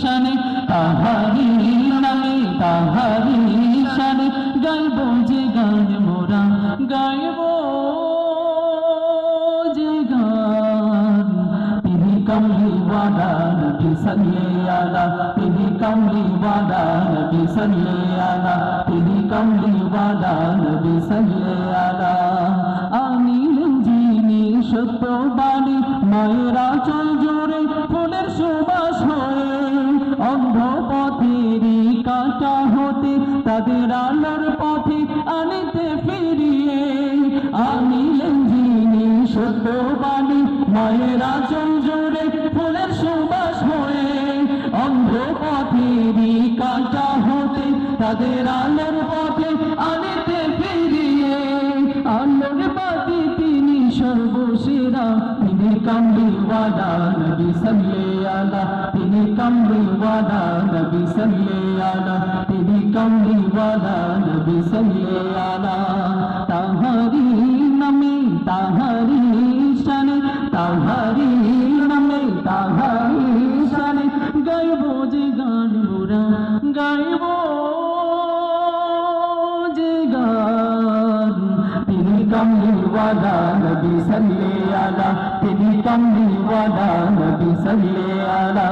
শানে তাহারি নামে তাহারি শানে গাইব যে গান মোরা, গাইব যে গান। তিনি কমলি ওয়ালা নবী সাল্লে আলা তিনি কমলি ওয়ালা নবী সাল্লে আলা তিনি কমলি ওয়ালা নবী সাল্লে আলা আনিলেন যিনি সত্য বাণী মায়েরা চল জোরে অন্ধ পথেরই কাটা হতে তাদের আলোর পথে আনিতে ফিরিয়ে আনিলেন যিনি সত্য বাণী মায়েরা চল জোরে ফুলের সুবাস হয়ে অন্ধ পথেরই কাটা হতে তাদের আলোর পথে আনিতে ফিরিয়ে আলোর বাতি তিনি সর্বসেরা, তিনি কামলিওয়ালা নবী সাল্লে তিনি কামলিওয়ালা নবী সাল্লে আলা, তিনি কামলিওয়ালা নবী সাল্লে আলা। তাহারি নামে তাহারি শানে তাহারি নামে তাহারি শানে। গাইব যে গান মোরা, গাইব যে গান। তিনি কমলিওয়ালা নবী সাল্লে আলা, তিনি কমলিওয়ালা নবী সাল্লে আলা।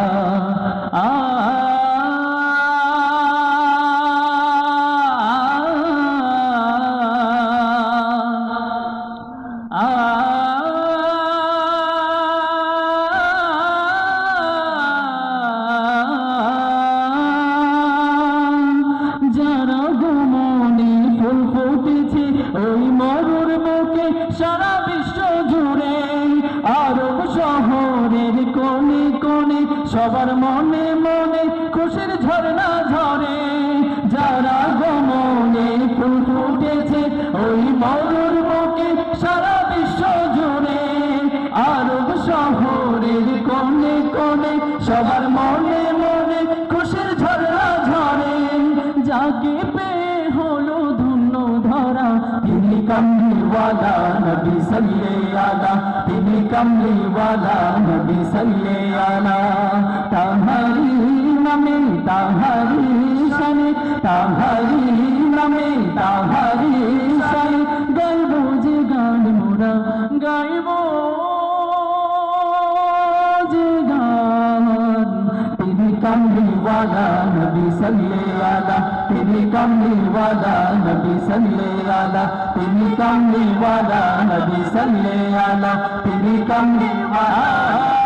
কোণে কোণে, সবার মনে মনে খুশির ঝর্ণা ঝরে। যারা গমনে ফুল ফুটেছে, ওই মরুর বুকে সারা বিশ্ব জুড়ে। আরব শহরের কোণে কোণে, সবার মনে মনে খুশির ঝর্ণা ঝরে। যাকে পেয়ে হলো ধন্য ধরা তিনি কমলিওয়ালা নবী সাল্লে আলা। তিনি কমলিওয়ালা নবী সাল্লে আলা তাহারি নামে তাহারি শানে তাহারি নামে তাহারি শানে গাইব যে গান মোরা, গাইব যে গান। তিনি কমলিওয়ালা নবী সাল্লে আলা তিনি কমলিওয়ালা নবী সাল্লে আলা তিনি কমলিওয়ালা নবী সাল্লে আলা তিনি কমলিওয়ালা